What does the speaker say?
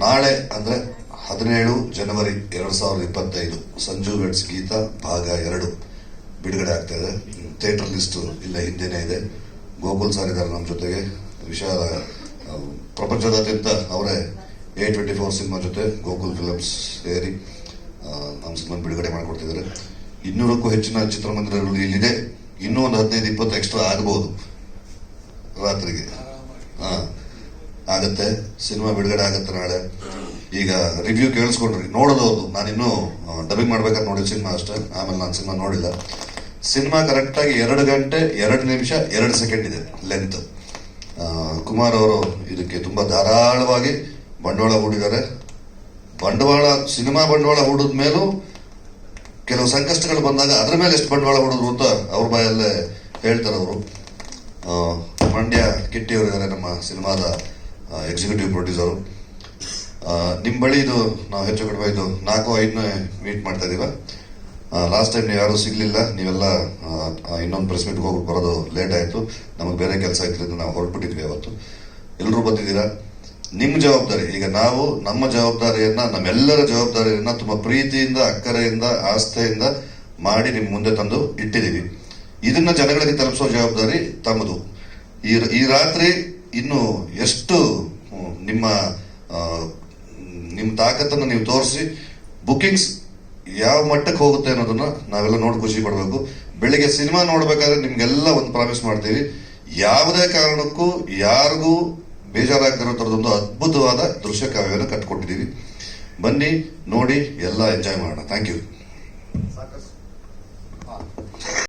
ನಾಳೆ ಅಂದ್ರೆ ಹದಿನೇಳು ಜನವರಿ ಎರಡು ಸಾವಿರದ ಇಪ್ಪತ್ತೈದು, ಸಂಜು ವೆಟ್ಸ್ ಗೀತಾ ಭಾಗ ಎರಡು. ಬಿಡುಗಡೆ ಆಗ್ತಾ ಇದೆ. ಥಿಯೇಟರ್ ಲಿಸ್ಟು ಇಲ್ಲ, ಹಿಂದೆನೇ ಇದೆ. ಗೋಕುಲ್ ಸರ್ ಇದ್ದಾರೆ ನಮ್ಮ ಜೊತೆಗೆ. ವಿಶಾಲ ಪ್ರಪಂಚದಾದ್ಯಂತ ಅವರೇ ಎ ಟ್ವೆಂಟಿ ಫೋರ್ ಸಿನಿಮಾ ಜೊತೆ ಗೋಕುಲ್ ಫಿಲಮ್ಸ್ ಸೇರಿ ನಮ್ಮ ಸಿನಿಮಾ ಬಿಡುಗಡೆ ಮಾಡಿಕೊಡ್ತಿದ್ದಾರೆ. ಇನ್ನೂರಕ್ಕೂ ಹೆಚ್ಚಿನ ಚಿತ್ರಮಂದಿರಗಳು ಇಲ್ಲಿದೆ. ಇನ್ನೂ ಒಂದು ಹದಿನೈದು, ಇಪ್ಪತ್ತು ಎಕ್ಸ್ಟ್ರಾ ಆಗಬಹುದು ರಾತ್ರಿಗೆ. ಹಾ ಆಗತ್ತೆ, ಸಿನಿಮಾ ಬಿಡುಗಡೆ ಆಗತ್ತೆ ನಾಳೆ. ಈಗ ರಿವ್ಯೂ ಕೇಳಿಸ್ಕೊಂಡ್ರಿ, ನೋಡೋದು ಹೌದು ನಾನಿನ್ನೂ ಡಬ್ಬಿಂಗ್ ಮಾಡ್ಬೇಕಂತ ನೋಡಿದ ಸಿನಿಮಾ ಅಷ್ಟೇ. ಆಮೇಲೆ ನಾನು ಸಿನಿಮಾ ನೋಡಿಲ್ಲ. ಸಿನಿಮಾ ಕರೆಕ್ಟಾಗಿ ಎರಡು ಗಂಟೆ, ಎರಡು ನಿಮಿಷ, ಎರಡು ಸೆಕೆಂಡ್ ಇದೆ ಲೆಂತ್ ಕುಮಾರ್ ಅವರು ಇದಕ್ಕೆ ತುಂಬಾ ಧಾರಾಳವಾಗಿ ಬಂಡವಾಳ ಹೂಡಿದ್ದಾರೆ. ಬಂಡವಾಳ, ಸಿನಿಮಾ ಬಂಡವಾಳ ಹೂಡಿದ ಮೇಲೂ ಕೆಲವು ಸಂಕಷ್ಟಗಳು ಬಂದಾಗ ಅದ್ರ ಮೇಲೆ ಎಷ್ಟು ಬಂಡವಾಳ ಹೂಡಿದ್ರು ಅಂತ ಅವ್ರ ಬಾಯಲ್ಲೇ ಹೇಳ್ತಾರೆ ಅವರು. ಮಂಡ್ಯ ಕಿಟ್ಟಿ ಅವರಿದ್ದಾರೆ ನಮ್ಮ ಸಿನಿಮಾದ ಎಕ್ಸಿಕ್ಯೂಟಿವ್ ಪ್ರೊಡ್ಯೂಸರ್ ನಿಮ್ಮ ಬಳಿ ಇದು, ನಾವು ಹೆಚ್ಚು ಕಡಿಮೆ ಇದು ನಾಲ್ಕು ಐದನೇ ಮೀಟ್ ಮಾಡ್ತಾ ಇದೀವ. ಲಾಸ್ಟ್ ಟೈಮ್ ನೀವು ಯಾರೂ ಸಿಗಲಿಲ್ಲ. ನೀವೆಲ್ಲ ಇನ್ನೊಂದು ಪ್ರೆಸ್ ಮೀಟ್ಗೆ ಹೋಗಿ ಬರೋದು ಲೇಟ್ ಆಯಿತು. ನಮಗೆ ಬೇರೆ ಕೆಲಸ ಇದ್ರಿಂದ ನಾವು ಹೊರಟ್ಬಿಟ್ಟಿದ್ವಿ ಅವತ್ತು. ಎಲ್ಲರೂ ಬಂದಿದ್ದೀರಾ? ನಿಮ್ಮ ಜವಾಬ್ದಾರಿ. ಈಗ ನಾವು ನಮ್ಮ ಜವಾಬ್ದಾರಿಯನ್ನ, ನಮ್ಮೆಲ್ಲರ ಜವಾಬ್ದಾರಿಯನ್ನ ತುಂಬ ಪ್ರೀತಿಯಿಂದ, ಅಕ್ಕರೆಯಿಂದ, ಆಸ್ಥೆಯಿಂದ ಮಾಡಿ ನಿಮ್ಮ ಮುಂದೆ ತಂದು ಇಟ್ಟಿದ್ದೀವಿ. ಇದನ್ನ ಜನಗಳಿಗೆ ತಲುಪಿಸೋ ಜವಾಬ್ದಾರಿ ತಮ್ಮದು. ಈ ಈ ರಾತ್ರಿ ಇನ್ನು ಎಷ್ಟು ನಿಮ್ಮ ನಿಮ್ಮ ತಾಕತ್ತನ್ನು ನೀವು ತೋರಿಸಿ ಬುಕ್ಕಿಂಗ್ಸ್ ಯಾವ ಮಟ್ಟಕ್ಕೆ ಹೋಗುತ್ತೆ ಅನ್ನೋದನ್ನ ನಾವೆಲ್ಲ ನೋಡಿ ಖುಷಿ ಪಡಬೇಕು. ಬೆಳಿಗ್ಗೆ ಸಿನಿಮಾ ನೋಡಬೇಕಾದ್ರೆ ನಿಮ್ಗೆಲ್ಲ ಒಂದು ಪ್ರಾಮಿಸ್ ಮಾಡ್ತೀವಿ. ಯಾವುದೇ ಕಾರಣಕ್ಕೂ ಯಾರಿಗೂ ಬೇಜಾರಾಗ್ತಿರೋ ಥರದೊಂದು ಅದ್ಭುತವಾದ ದೃಶ್ಯ ಕಾವ್ಯವನ್ನು ಕಟ್ಕೊಟ್ಟಿದ್ದೀವಿ. ಬನ್ನಿ, ನೋಡಿ, ಎಲ್ಲ ಎಂಜಾಯ್ ಮಾಡೋಣ. Thank you